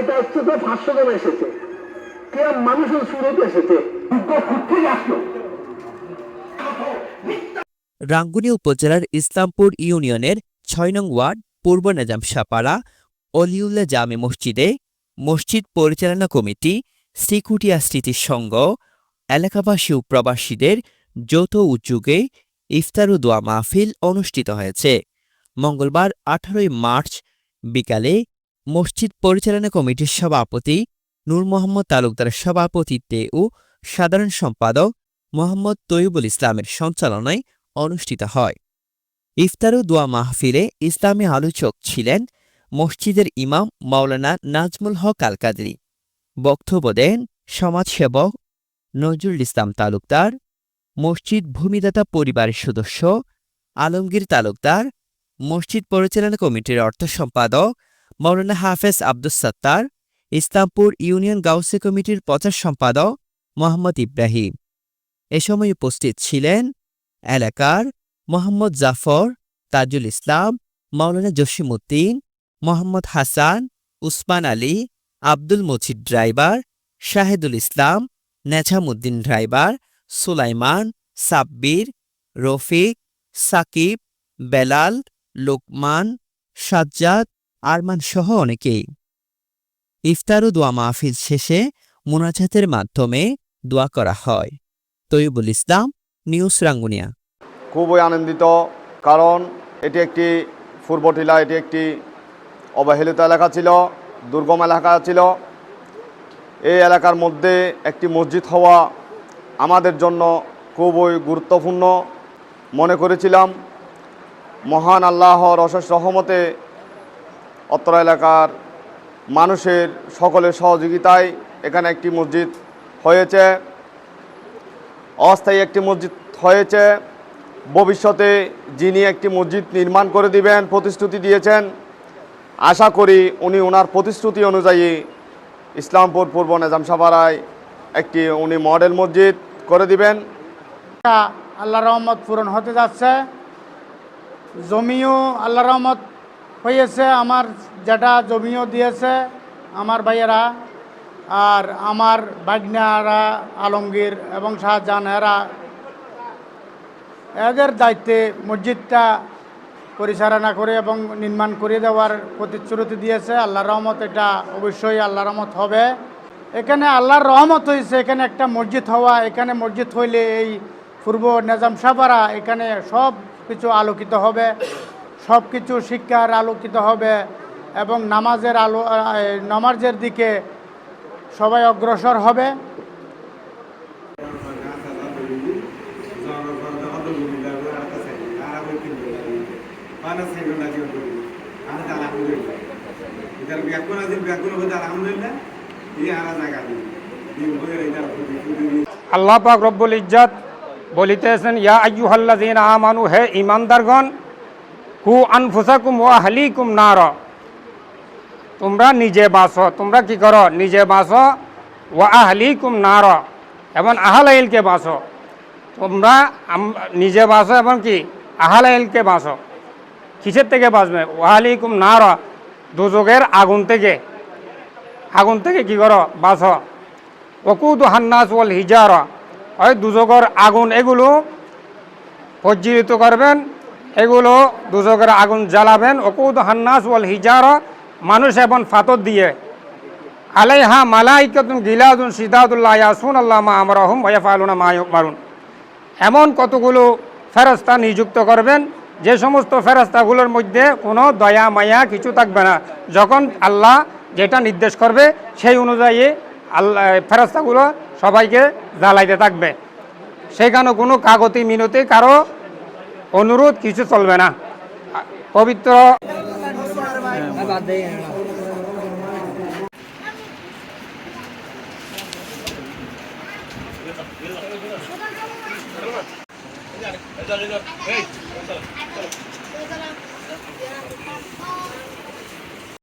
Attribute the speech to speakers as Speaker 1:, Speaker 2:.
Speaker 1: এটা হচ্ছে তো এসেছে। মানুষের সুরত এসেছে।
Speaker 2: রাঙ্গুনি উপজেলার ইসলামপুর ইউনিয়নের ছয় নং ওয়ার্ড, পূর্ব নেজাম সাপাড়া, অলিউল্লাহ জামে মসজিদে মসজিদ পরিচালনা কমিটি, শ্রীকুটিয়া স্মৃতি সংঘ এলাকাবাসী প্রবাসীদের যৌথ উদ্যোগে ইফতার ও দোয়া মাহফিল অনুষ্ঠিত হয়েছে। মঙ্গলবার আঠারোই মার্চ বিকালে মসজিদ পরিচালনা কমিটির সভাপতি নূর মোহাম্মদ তালুকদারের সভাপতিত্বে ও সাধারণ সম্পাদক মোহাম্মদ তৈয়বুল ইসলামের সঞ্চালনায় অনুষ্ঠিত হয়। ইফতার দোয়া মাহফিলে ইসলামী আলোচক ছিলেন মসজিদের ইমাম মাওলানা নাজমুল হক আল কাদরি বক্তব্য দেন সমাজসেবক নজরুল ইসলাম তালুকদার, মসজিদ ভূমিদাতা পরিবারের সদস্য আলমগীর তালুকদার, মসজিদ পরিচালনা কমিটির অর্থ সম্পাদক মৌলানা হাফেজ আব্দুস সত্তার, ইসলামপুর ইউনিয়ন গাউসে কমিটির প্রচার সম্পাদক মোহাম্মদ ইব্রাহিম। এ সময় উপস্থিত ছিলেন এলাকার মোহাম্মদ জাফর, তাজুল ইসলাম মাওলানা জসিমউদ্দিন, মোহাম্মদ হাসান, উসমান আলী, আব্দুল মজিদ ড্রাইভার, শাহেদুল ইসলাম নেছামুদ্দিন ড্রাইভার, সুলাইমান, সাব্বির, রফিক, সাকিব, বেলাল, লোকমান, সাজ্জাদ আরমান সহ অনেকেই। ইফতার ও দোয়া মাহফিল শেষে মোনাজাতের মাধ্যমে দোয়া করা হয়। তৈবুল ইসলাম, নিউজ রাঙ্গুনিয়া।
Speaker 3: খুবই আনন্দিত, কারণ এটি একটি পূর্বটিলা এটি একটি অবহেলিত এলাকা ছিল, দুর্গম এলাকা ছিল। এই এলাকার মধ্যে একটি মসজিদ হওয়া আমাদের জন্য খুবই গুরুত্বপূর্ণ। মনে করেছিলাম, মহান আল্লাহর অশেষ রহমতে অত্র এলাকার মানুষের সকলের সহযোগিতায় এখানে একটি মসজিদ হয়েছে। অস্থায়ী একটি মসজিদ হয়েছে। ভবিষ্যতে যিনি একটি মসজিদ নির্মাণ করে দিবেন, প্রতিশ্রুতি দিয়েছেন, আশা করি উনি ওনার প্রতিশ্রুতি অনুযায়ী ইসলামপুর পূর্ব নেজামসাপাড়ায় একটি উনি মডেল মসজিদ করে দিবেন।
Speaker 4: আল্লাহ রহমত পূরণ হতে যাচ্ছে। জমিও আল্লাহ রহমত হয়েছে, আমার যেটা জমিও দিয়েছে, আমার ভাইয়েরা আর আমার বাগনারা আলমগীর এবং শাহজাহান, এরা এদের দায়িত্বে মসজিদটা পরিচালনা করে এবং নির্মাণ করে দেওয়ার প্রতিশ্রুতি দিয়েছে। আল্লাহ রহমত, এটা অবশ্যই আল্লাহ রহমত হবে। এখানে আল্লাহর রহমত হয়েছে, এখানে একটা মসজিদ হওয়া, এখানে মসজিদ হইলে এই পূর্ব নেজাম সাপাড়া, এখানে সব কিছু আলোকিত হবে। সব কিছু শিক্ষার আলোকিত হবে এবং নামাজের আলো নামাজের দিকে সবাই অগ্রসর হবে।
Speaker 5: আল্লাহ পাক রব্বুল ইজ্জত বলিতেছেন, ইয়া আইয়ুহাল্লাযীনা আমানু, হে ঈমানদারগণ কু আনফুসাকুম ওয়া আহলিকুম নার। তোমরা নিজে বাঁচো তোমরা কি করো? নিজে বাঁচো ওয়া আহলিকুম নার। এবং আহলাইলকে বাঁচো তোমরা নিজে বাঁচো এবং কি? আহলাইলকে বাঁচো কিসের থেকে বাঁচবে ওয়াহালিকুম নার। দুযোগের আগুন থেকে। আগুন থেকে কি করো? বাঁচো ওকুদ হান্নাস ওয়াল হিজারা। ওই দুযোগের আগুন এগুলো প্রজ্বলিত করবেন। এগুলো দুযোগের আগুন জ্বালাবেন। অকুদ হান্নাস ওয়াল হিজারা, মানুষ এবং ফাতর দিয়ে। আলাইহা মালাইকাতুন গিলাদুন সিদাদুল্লাহ ইয়াসুন আল্লাহ মা আমরাহুম ওয়াফালুনা মা মারুন এমন কতগুলো ফেরস্তা নিযুক্ত করবেন, যে সমস্ত ফেরস্তাগুলোর মধ্যে কোনো দয়া, মায়া কিছু থাকবে না। যখন আল্লাহ যেটা নির্দেশ করবে, সেই অনুযায়ী আল্লাহ ফেরস্তাগুলো সবাইকে জ্বালাইতে থাকবে। সেখানে কোনো কাগতি মিনতি কারও অনুরোধ কিছু চলবে না। পবিত্র